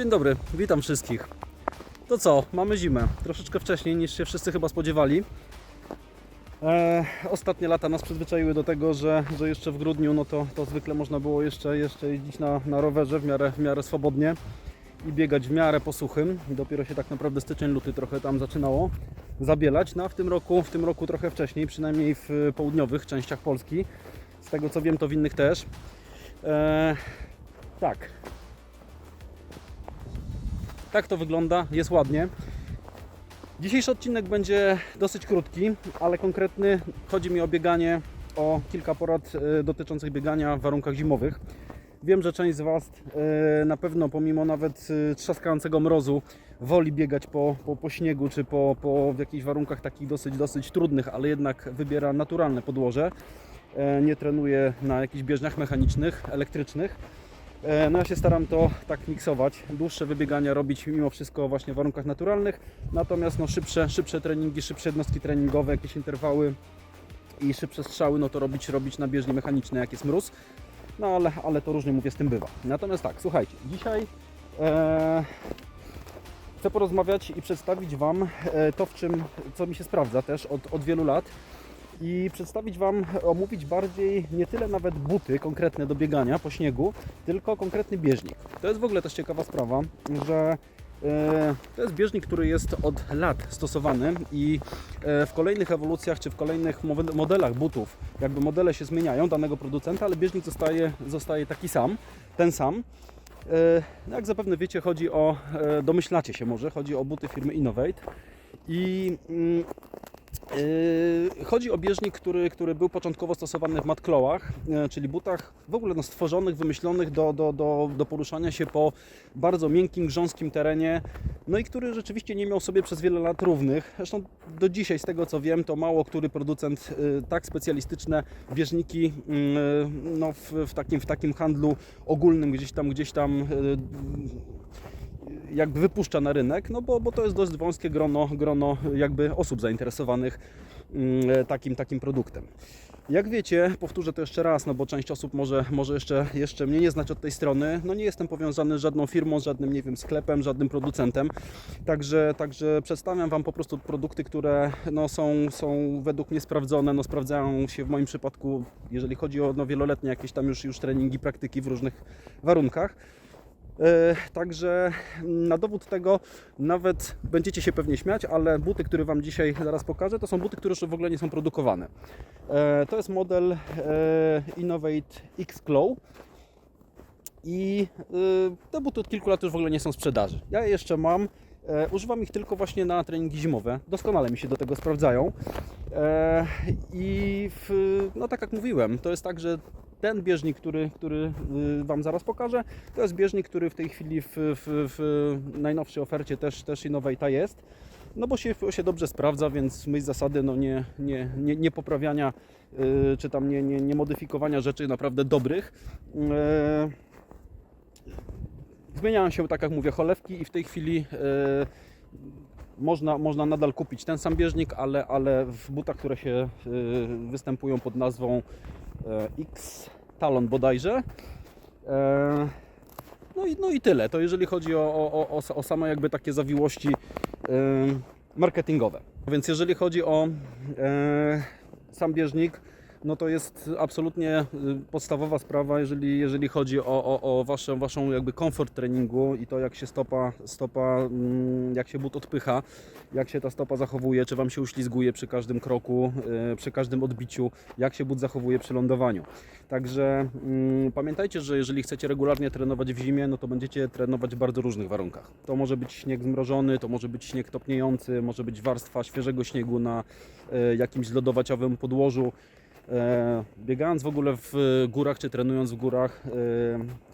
Dzień dobry, witam wszystkich. To co, mamy zimę. Troszeczkę wcześniej niż się wszyscy chyba spodziewali. E, ostatnie lata nas przyzwyczaiły do tego, że, że jeszcze w grudniu no to, to zwykle można było jeszcze, jeszcze jeździć na, na rowerze w miarę, w miarę swobodnie i biegać w miarę po suchym. Dopiero się tak naprawdę styczeń, luty trochę tam zaczynało zabielać. No a w tym roku, w tym roku trochę wcześniej, przynajmniej w południowych częściach Polski. Z tego co wiem, to w innych też. E, tak, tak to wygląda, jest ładnie. Dzisiejszy odcinek będzie dosyć krótki, ale konkretny. Chodzi mi o bieganie, o kilka porad e, dotyczących biegania w warunkach zimowych. Wiem, że część z Was e, na pewno, pomimo nawet e, trzaskającego mrozu, woli biegać po, po, po śniegu czy po, po w jakichś warunkach takich dosyć, dosyć trudnych, ale jednak wybiera naturalne podłoże. Nie trenuje na jakichś bieżniach mechanicznych, elektrycznych. E, No ja się staram to tak miksować, dłuższe wybiegania robić mimo wszystko właśnie w warunkach naturalnych, natomiast no szybsze, szybsze treningi, szybsze jednostki treningowe, jakieś interwały i szybsze strzały, no to robić, robić na bieżni mechanicznej jak jest mróz, no ale, ale to różnie mówię z tym bywa. Natomiast tak, słuchajcie, dzisiaj e, chcę porozmawiać i przedstawić Wam e, to, w czym, co mi się sprawdza też od, od wielu lat i przedstawić Wam, omówić bardziej nie tyle nawet buty konkretne do biegania po śniegu, tylko konkretny bieżnik. To jest w ogóle też ciekawa sprawa, że e, to jest bieżnik, który jest od lat stosowany i e, w kolejnych ewolucjach czy w kolejnych mo- modelach butów, jakby modele się zmieniają danego producenta, ale bieżnik zostaje, zostaje taki sam, ten sam. E, no Jak zapewne wiecie, chodzi o, domyślacie się może, chodzi o buty firmy Innovate i mm, Chodzi o bieżnik, który, który był początkowo stosowany w matklołach, e, czyli butach w ogóle no, stworzonych, wymyślonych do, do, do, do poruszania się po bardzo miękkim, grząskim terenie, no i który rzeczywiście nie miał sobie przez wiele lat równych. Zresztą do dzisiaj, z tego co wiem, to mało który producent y, tak specjalistyczne bieżniki no, w, w, takim, w takim handlu ogólnym gdzieś tam, gdzieś tam jakby wypuszcza na rynek, no bo, bo to jest dość wąskie grono, grono jakby osób zainteresowanych mm, takim, takim produktem. Jak wiecie, powtórzę to jeszcze raz, no bo część osób może, może jeszcze, jeszcze mnie nie znać od tej strony, no nie jestem powiązany z żadną firmą, z żadnym, nie wiem, sklepem, żadnym producentem, także, także przedstawiam Wam po prostu produkty, które no, są, są według mnie sprawdzone, no sprawdzają się w moim przypadku, jeżeli chodzi o no, wieloletnie jakieś tam już, już treningi, praktyki w różnych warunkach. E, Także na dowód tego nawet będziecie się pewnie śmiać, ale buty, które Wam dzisiaj zaraz pokażę, to są buty, które jeszcze w ogóle nie są produkowane. E, To jest model e, Innovate X Glow i te buty od kilku lat już w ogóle nie są w sprzedaży. Ja je jeszcze mam. Używam ich tylko właśnie na treningi zimowe. Doskonale mi się do tego sprawdzają. I w, no tak jak mówiłem, to jest tak, że ten bieżnik, który, który y, Wam zaraz pokażę, to jest bieżnik, który w tej chwili w, w, w najnowszej ofercie też, też Innovate'a jest. No bo się, się dobrze sprawdza, więc myśl zasady no nie, nie, nie, nie poprawiania y, czy tam nie, nie, nie modyfikowania rzeczy naprawdę dobrych. Y, Zmieniają się, tak jak mówię, cholewki i w tej chwili e, można, można nadal kupić ten sam bieżnik, ale, ale w butach, które się e, występują pod nazwą X Talon bodajże. E, no, i, no i tyle. To jeżeli chodzi o, o, o, o same jakby takie zawiłości e, marketingowe. Więc jeżeli chodzi o e, sam bieżnik, no to jest absolutnie y, podstawowa sprawa, jeżeli, jeżeli chodzi o, o, o waszą, waszą jakby komfort treningu i to jak się stopa, stopa, mm, jak się but odpycha, jak się ta stopa zachowuje, czy wam się uślizguje przy każdym kroku, y, przy każdym odbiciu, jak się but zachowuje przy lądowaniu. Także mm, pamiętajcie, że jeżeli chcecie regularnie trenować w zimie, no to będziecie trenować w bardzo różnych warunkach. To może być śnieg zmrożony, to może być śnieg topniejący, może być warstwa świeżego śniegu na y, jakimś zlodowaciowym podłożu. E, biegając w ogóle w górach, czy trenując w górach, e,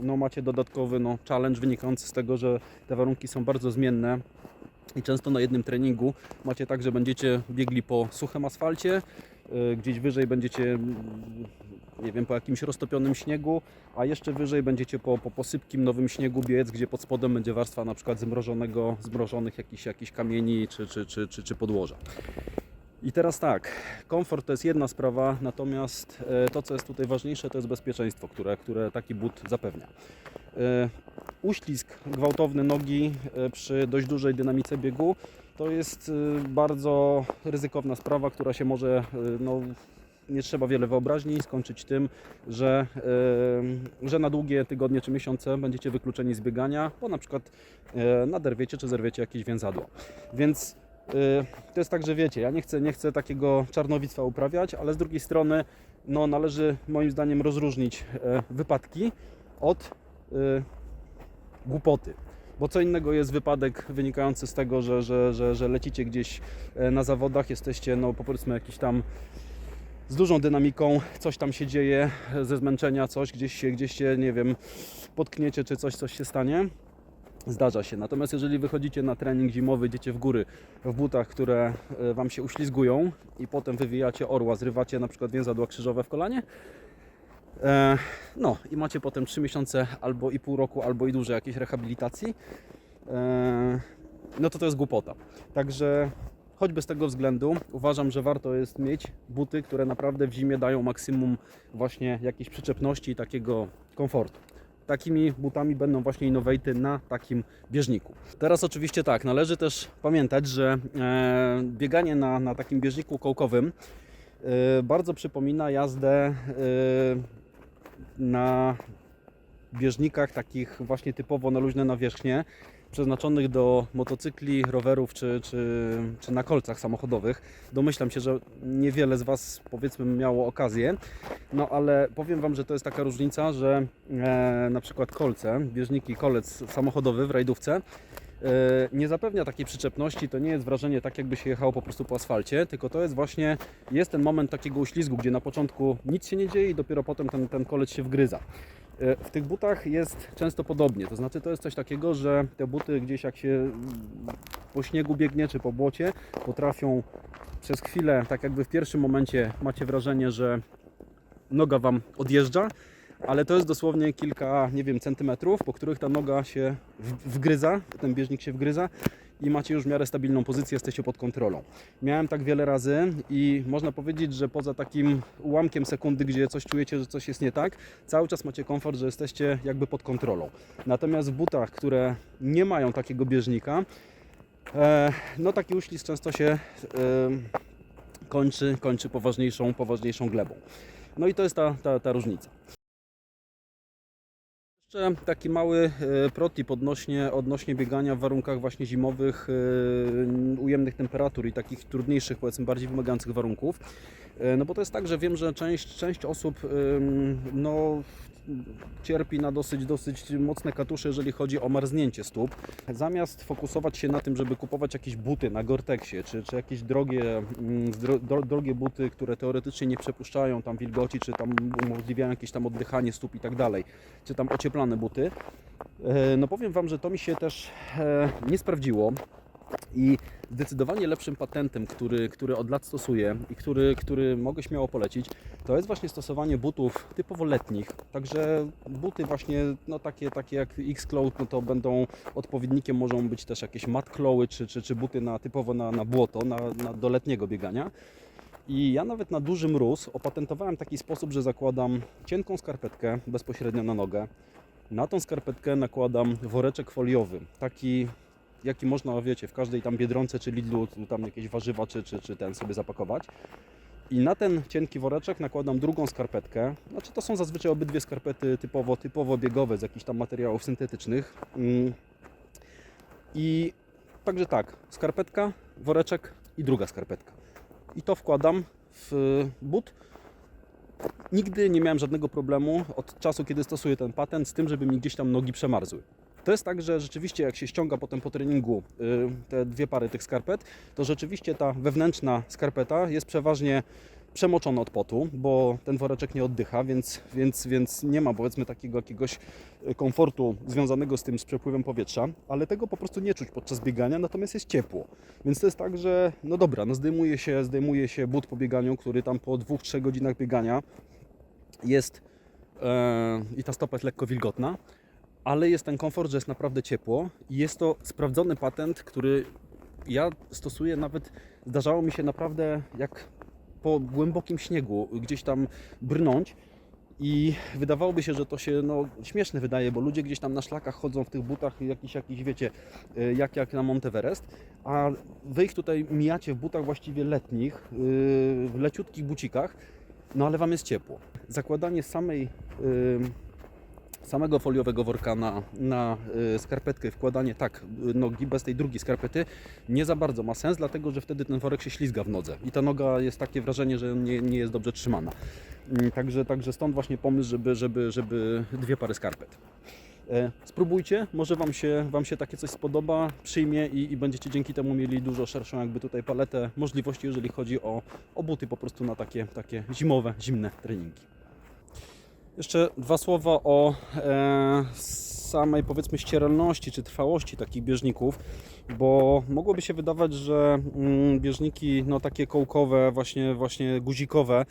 no macie dodatkowy no, challenge wynikający z tego, że te warunki są bardzo zmienne i często na jednym treningu macie tak, że będziecie biegli po suchym asfalcie, e, gdzieś wyżej będziecie, mm, nie wiem, po jakimś roztopionym śniegu, a jeszcze wyżej będziecie po, po posypkim nowym śniegu biec, gdzie pod spodem będzie warstwa na przykład zmrożonego, zmrożonych jakichś, jakichś kamieni czy, czy, czy, czy, czy podłoża. I teraz tak, komfort to jest jedna sprawa, natomiast e, to, co jest tutaj ważniejsze, to jest bezpieczeństwo, które, które taki but zapewnia. E, Uślizg gwałtowny nogi e, przy dość dużej dynamice biegu to jest bardzo ryzykowna sprawa, która się może, no, nie trzeba wiele wyobraźni, skończyć tym, że, że na długie tygodnie czy miesiące będziecie wykluczeni z biegania, bo na przykład naderwiecie czy zerwiecie jakieś więzadło. Więc to jest tak, że wiecie, ja nie chcę, nie chcę takiego czarnowictwa uprawiać, ale z drugiej strony no, należy moim zdaniem rozróżnić e, wypadki od e, głupoty. Bo co innego jest wypadek wynikający z tego, że, że, że, że lecicie gdzieś e, na zawodach, jesteście no powiedzmy jakiś tam z dużą dynamiką, coś tam się dzieje ze zmęczenia, coś gdzieś się, gdzieś się, nie wiem, potkniecie czy coś, coś się stanie. Zdarza się. Natomiast jeżeli wychodzicie na trening zimowy, idziecie w góry w butach, które e, Wam się uślizgują i potem wywijacie orła, zrywacie na przykład więzadła krzyżowe w kolanie, E, No i macie potem 3 miesiące albo i pół roku, albo i dłużej jakiejś rehabilitacji. E, No to to jest głupota. Także choćby z tego względu uważam, że warto jest mieć buty, które naprawdę w zimie dają maksimum właśnie jakiejś przyczepności i takiego komfortu. Takimi butami będą właśnie Innovaty na takim bieżniku. Teraz oczywiście tak, należy też pamiętać, że e, bieganie na, na takim bieżniku kołkowym e, bardzo przypomina jazdę e, na bieżnikach takich właśnie typowo na luźne nawierzchnie, przeznaczonych do motocykli, rowerów czy, czy, czy na kolcach samochodowych. Domyślam się, że niewiele z Was powiedzmy miało okazję, no ale powiem Wam, że to jest taka różnica, że e, na przykład kolce, bieżniki, kolec samochodowy w rajdówce e, nie zapewnia takiej przyczepności, to nie jest wrażenie tak jakby się jechało po prostu po asfalcie, tylko to jest właśnie, jest ten moment takiego uślizgu, gdzie na początku nic się nie dzieje i dopiero potem ten, ten kolec się wgryza. E, W tych butach jest często podobnie, to znaczy to jest coś takiego, że te buty gdzieś jak się mm, po śniegu biegnie czy po błocie, potrafią przez chwilę, tak jakby w pierwszym momencie macie wrażenie, że noga Wam odjeżdża, ale to jest dosłownie kilka, nie wiem, centymetrów, po których ta noga się wgryza, ten bieżnik się wgryza i macie już w miarę stabilną pozycję, jesteście pod kontrolą. Miałem tak wiele razy i można powiedzieć, że poza takim ułamkiem sekundy, gdzie coś czujecie, że coś jest nie tak, cały czas macie komfort, że jesteście jakby pod kontrolą. Natomiast w butach, które nie mają takiego bieżnika, e, no taki uślizg często się e, kończy, kończy poważniejszą, poważniejszą glebą. No i to jest ta, ta, ta różnica. Jeszcze taki mały e, protip odnośnie, odnośnie biegania w warunkach właśnie zimowych, e, ujemnych temperatur i takich trudniejszych, powiedzmy bardziej wymagających warunków. E, No bo to jest tak, że wiem, że część, część osób no, cierpi na dosyć, dosyć mocne katusze, jeżeli chodzi o marznięcie stóp. Zamiast fokusować się na tym, żeby kupować jakieś buty na Gore-Texie, czy, czy jakieś drogie, mm, dro, drogie buty, które teoretycznie nie przepuszczają tam wilgoci, czy tam umożliwiają jakieś tam oddychanie stóp i tak dalej, czy tam ocieplane buty, e, no powiem Wam, że to mi się też e, nie sprawdziło. I zdecydowanie lepszym patentem, który, który od lat stosuję i który, który mogę śmiało polecić, to jest właśnie stosowanie butów typowo letnich. Także buty właśnie no takie, takie jak X-Cloud, no to będą odpowiednikiem, mogą być też jakieś mat Clowy, czy, czy, czy buty na, typowo na, na błoto, na, na, do letniego biegania. I ja nawet na duży mróz opatentowałem taki sposób, że zakładam cienką skarpetkę bezpośrednio na nogę. Na tą skarpetkę nakładam woreczek foliowy, taki jaki można, wiecie, w każdej tam Biedronce czy Lidlu tam jakieś warzywa czy, czy, czy ten sobie zapakować. I na ten cienki woreczek nakładam drugą skarpetkę. Znaczy to są zazwyczaj obydwie skarpety typowo, typowo biegowe z jakichś tam materiałów syntetycznych. Mm. I także tak, skarpetka, woreczek i druga skarpetka. I to wkładam w but. Nigdy nie miałem żadnego problemu od czasu, kiedy stosuję ten patent z tym, żeby mi gdzieś tam nogi przemarzły. To jest tak, że rzeczywiście jak się ściąga potem po treningu y, te dwie pary tych skarpet, to rzeczywiście ta wewnętrzna skarpeta jest przeważnie przemoczona od potu, bo ten woreczek nie oddycha, więc, więc, więc nie ma powiedzmy takiego jakiegoś y, komfortu związanego z tym z przepływem powietrza, ale tego po prostu nie czuć podczas biegania, natomiast jest ciepło. Więc to jest tak, że no dobra, no zdejmuje się, zdejmuje się but po bieganiu, który tam po 2-3 godzinach biegania jest e, i ta stopa jest lekko wilgotna, ale jest ten komfort, że jest naprawdę ciepło i jest to sprawdzony patent, który ja stosuję nawet, zdarzało mi się naprawdę jak po głębokim śniegu gdzieś tam brnąć I wydawałoby się, że to się no, śmieszne wydaje, bo ludzie gdzieś tam na szlakach chodzą w tych butach, jakiś, jakiś wiecie, y, jak, jak na Monteverest, a wy ich tutaj mijacie w butach właściwie letnich, y, w leciutkich bucikach, no ale wam jest ciepło. Zakładanie samej, y, samego foliowego worka na, na y, skarpetkę, wkładanie tak y, nogi bez tej drugiej skarpety nie za bardzo ma sens, dlatego że wtedy ten worek się ślizga w nodze i ta noga jest takie wrażenie, że nie, nie jest dobrze trzymana. Mm, Także, także stąd właśnie pomysł, żeby, żeby, żeby dwie pary skarpet. E, Spróbujcie, może wam się, wam się takie coś spodoba, przyjmie i, i będziecie dzięki temu mieli dużo szerszą jakby tutaj paletę możliwości, jeżeli chodzi o, o buty po prostu na takie, takie zimowe, zimne treningi. Jeszcze dwa słowa o e, samej powiedzmy ścieralności czy trwałości takich bieżników, bo mogłoby się wydawać, że mm, bieżniki no, takie kołkowe, właśnie, właśnie guzikowe,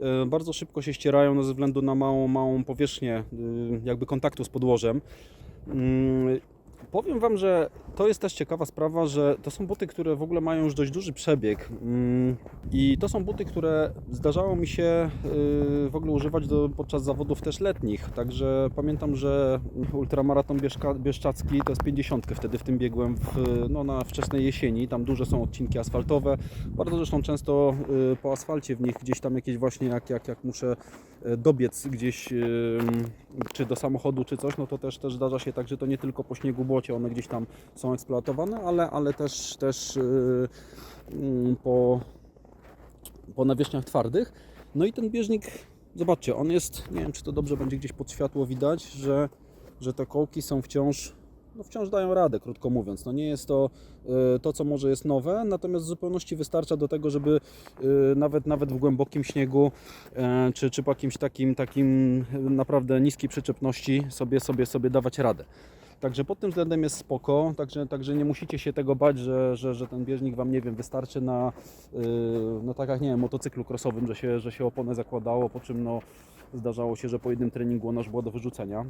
e, bardzo szybko się ścierają no, ze względu na małą, małą powierzchnię y, jakby kontaktu z podłożem. Mm, Powiem Wam, że to jest też ciekawa sprawa, że to są buty, które w ogóle mają już dość duży przebieg mm, i to są buty, które zdarzało mi się y, w ogóle używać do, podczas zawodów też letnich. Także pamiętam, że ultramaraton Bieszka, Bieszczacki to jest 50 wtedy w tym biegłem w, no, na wczesnej jesieni. Tam duże są odcinki asfaltowe. Bardzo zresztą często y, po asfalcie w nich gdzieś tam jakieś właśnie jak, jak, jak muszę y, dobiec gdzieś czy do samochodu czy coś, no to też, też zdarza się tak, że to nie tylko po śniegu, błocie one gdzieś tam są eksploatowane, ale, ale też, też y, mm, po, po nawierzchniach twardych. No i ten bieżnik, zobaczcie, on jest, nie wiem czy to dobrze będzie gdzieś pod światło widać, że, że te kołki są wciąż, no wciąż dają radę, krótko mówiąc. No nie jest to y, to, co może jest nowe, natomiast w zupełności wystarcza do tego, żeby y, nawet, nawet w głębokim śniegu, y, czy, czy po jakimś takim, takim naprawdę niskiej przyczepności sobie, sobie, sobie dawać radę. Także pod tym względem jest spoko, także, także nie musicie się tego bać, że, że, że ten bieżnik Wam, nie wiem, wystarczy na, yy, no tak jak, nie wiem, motocyklu crossowym, że się, że się oponę zakładało, po czym no, zdarzało się, że po jednym treningu ona już była do wyrzucenia.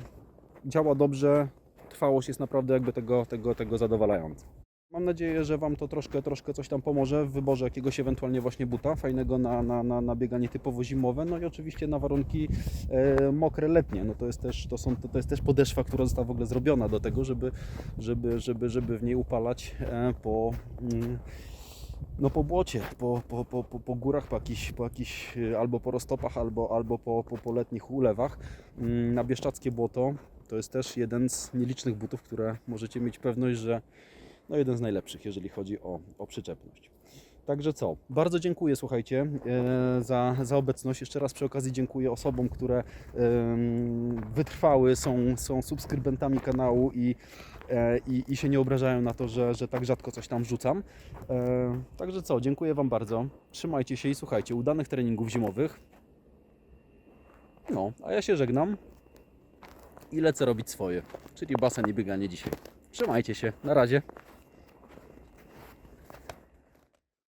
Działa dobrze, trwałość jest naprawdę jakby tego, tego, tego zadowalająca. Mam nadzieję, że Wam to troszkę, troszkę coś tam pomoże w wyborze jakiegoś ewentualnie właśnie buta fajnego na, na, na, na bieganie typowo zimowe, no i oczywiście na warunki e, mokre letnie. No to jest też, to są, to, jest też podeszwa, która została w ogóle zrobiona do tego, żeby, żeby, żeby, żeby w niej upalać e, po, mm, no po błocie, po, po, po, po, po górach, po jakichś, po jakichś e, albo po roztopach, albo, albo po, po, po letnich ulewach. Mm, Na Bieszczackie Błoto to jest też jeden z nielicznych butów, które możecie mieć pewność, że no jeden z najlepszych, jeżeli chodzi o, o przyczepność. Także co, bardzo dziękuję, słuchajcie, e, za, za obecność. Jeszcze raz przy okazji dziękuję osobom, które wytrwały, są, są subskrybentami kanału i, e, i, i się nie obrażają na to, że, że tak rzadko coś tam wrzucam. E, Także co, dziękuję Wam bardzo. Trzymajcie się i słuchajcie, udanych treningów zimowych. No, a ja się żegnam i lecę robić swoje, czyli basen i bieganie dzisiaj. Trzymajcie się, na razie.